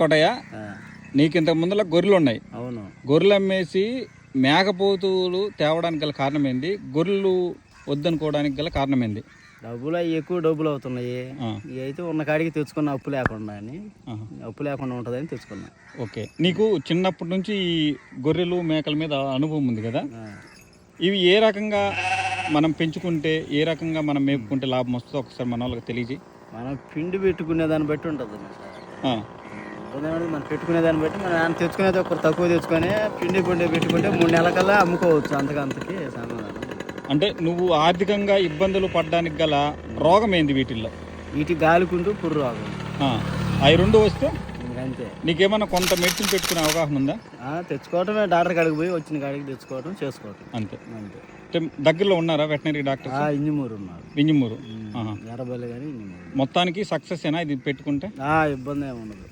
కోటయ్య నీకు ఇంతకు ముందర గొర్రెలు ఉన్నాయి అవును. గొర్రెలు అమ్మేసి మేకపోతులు తేవడానికి గల కారణం ఏంది గొర్రెలు వద్దనుకోవడానికి గల కారణం ఏంది డబ్బులు అవి ఎక్కువ డబ్బులు అవుతున్నాయి అయితే ఉన్న కాడికి తెచ్చుకున్న అప్పు లేకుండా అని. అప్పు లేకుండా ఉంటుందని తెచ్చుకున్నా. ఓకే. నీకు చిన్నప్పటి నుంచి ఈ గొర్రెలు మేకల మీద అనుభవం ఉంది కదా? ఇవి ఏ రకంగా మనం పెంచుకుంటే ఏ రకంగా మనం మేపుకుంటే లాభం వస్తుందో ఒకసారి మన వాళ్ళకి తెలియజేయి. మనం పిండి పెట్టుకునే దాన్ని బట్టి ఉంటుంది మనం పెట్టుకునే దాన్ని బట్టి మనం ఆయన తెచ్చుకునేది ఒకరు తక్కువ తెచ్చుకొని పిండి పండి పెట్టుకుంటే మూడు నెలల కల్లా అమ్ముకోవచ్చు అంతకంతకి సమాధానం. అంటే నువ్వు ఆర్థికంగా ఇబ్బందులు పడడానికి గల రోగం ఏంది వీటిల్లో? వీటి గాలికుంటూ పుర్రు రోగం. అవి రెండు వస్తే ఇంకంతే. నీకేమన్నా కొంత మెడిసిన్ పెట్టుకునే అవగాహన ఉందా? తెచ్చుకోవటమే డాక్టర్ కాడికి పోయి వచ్చిన కాడికి తెచ్చుకోవటం చేసుకోవటం. అంతే. అంతే. దగ్గరలో ఉన్నారా వెటనరీ డాక్టర్ ఆ, ఇంజిమూరు ఉన్నారు. వింజమూరు ఆహా. ఎర్రబల్లి కానీ ఇంజిమూరు మొత్తానికి సక్సెస్ ఏనా ఇది పెట్టుకుంటే? ఆ, ఇబ్బంది ఏమి ఉండదు.